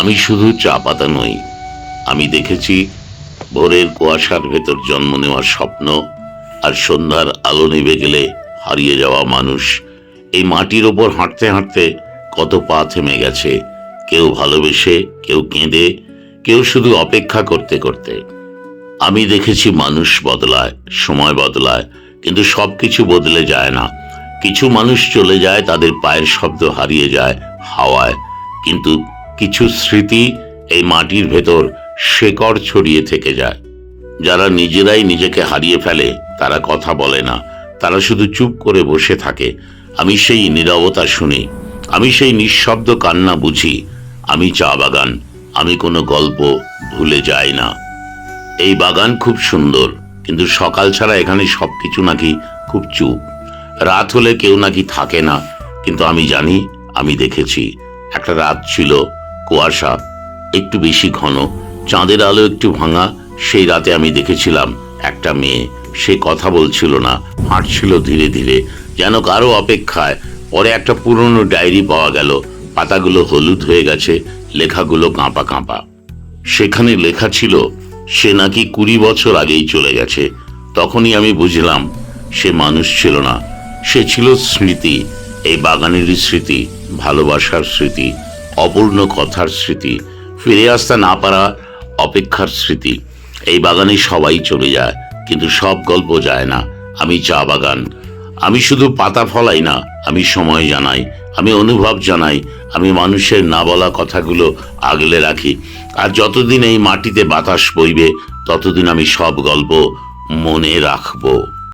আমি শুধু চা পাতা নই, আমি দেখেছি ভোরের কুয়াশার ভেতর জন্ম নেওয়ার স্বপ্ন আর সন্ধ্যার আলো নেবে গেলে হারিয়ে যাওয়া মানুষ। এই মাটির ওপর হাঁটতে হাঁটতে কত পা থেমে গেছে, কেউ ভালোবেসে, কেউ কেঁদে, কেউ শুধু অপেক্ষা করতে করতে। আমি দেখেছি মানুষ বদলায়, সময় বদলায়, কিন্তু সব কিছু বদলে যায় না। কিছু মানুষ চলে যায়, তাদের পায়ের শব্দ হারিয়ে যায় হাওয়ায়, কিন্তু কিছু স্মৃতি এই মাটির ভেতর শেকড় ছড়িয়ে থেকে যায়। যারা নিজেরাই নিজেকে হারিয়ে ফেলে, তারা কথা বলে না। তারা শুধু চুপ করে বসে থাকে। আমি সেই নীরবতা শুনি। আমি সেই নিঃশব্দ কান্না বুঝি। আমি চা বাগান। আমি কোনো গল্প ভুলে যাই না। এই বাগান খুব সুন্দর, কিন্তু সকাল ছাড়া এখানে সবকিছু নাকি খুব চুপ। রাত হলে কেউ নাকি থাকে না, কিন্তু আমি জানি, আমি দেখেছি। একটা রাত ছিল কুয়াশা, একটু বেশি ঘন, চাঁদের আলো একটু ভাঙা, সেই রাতে আমি দেখেছিলাম একটা মেয়ে। সে কথা বলছিল না, হাঁটছিল ধীরে ধীরে, যেন কারও অপেক্ষায়। পরে একটা পুরনো ডায়েরি পাওয়া গেল, পাতাগুলো হলুদ হয়ে গেছে, লেখাগুলো কাঁপা কাঁপা। সেখানে লেখা ছিল, সে নাকি কুড়ি বছর আগেই চলে গেছে। তখনই আমি বুঝলাম, সে মানুষ ছিল না। সে ছিল স্মৃতি, এই বাগানেরই স্মৃতি, ভালোবাসার স্মৃতি। অপূর্ণ কথার স্মৃতি ফিরে আসতে না পারা অপেক্ষার স্মৃতি। এই বাগানে সবাই চলে যায়, কিন্তু সব গল্প যায় না। আমি চা বাগান। আমি শুধু পাতা ফলাই না, আমি সময় জানাই, আমি অনুভব জানাই, আমি মানুষের না বলা কথাগুলো আগলে রাখি। আর যতদিন এই মাটিতে বাতাস বইবে, ততদিন আমি সব গল্প মনে রাখব।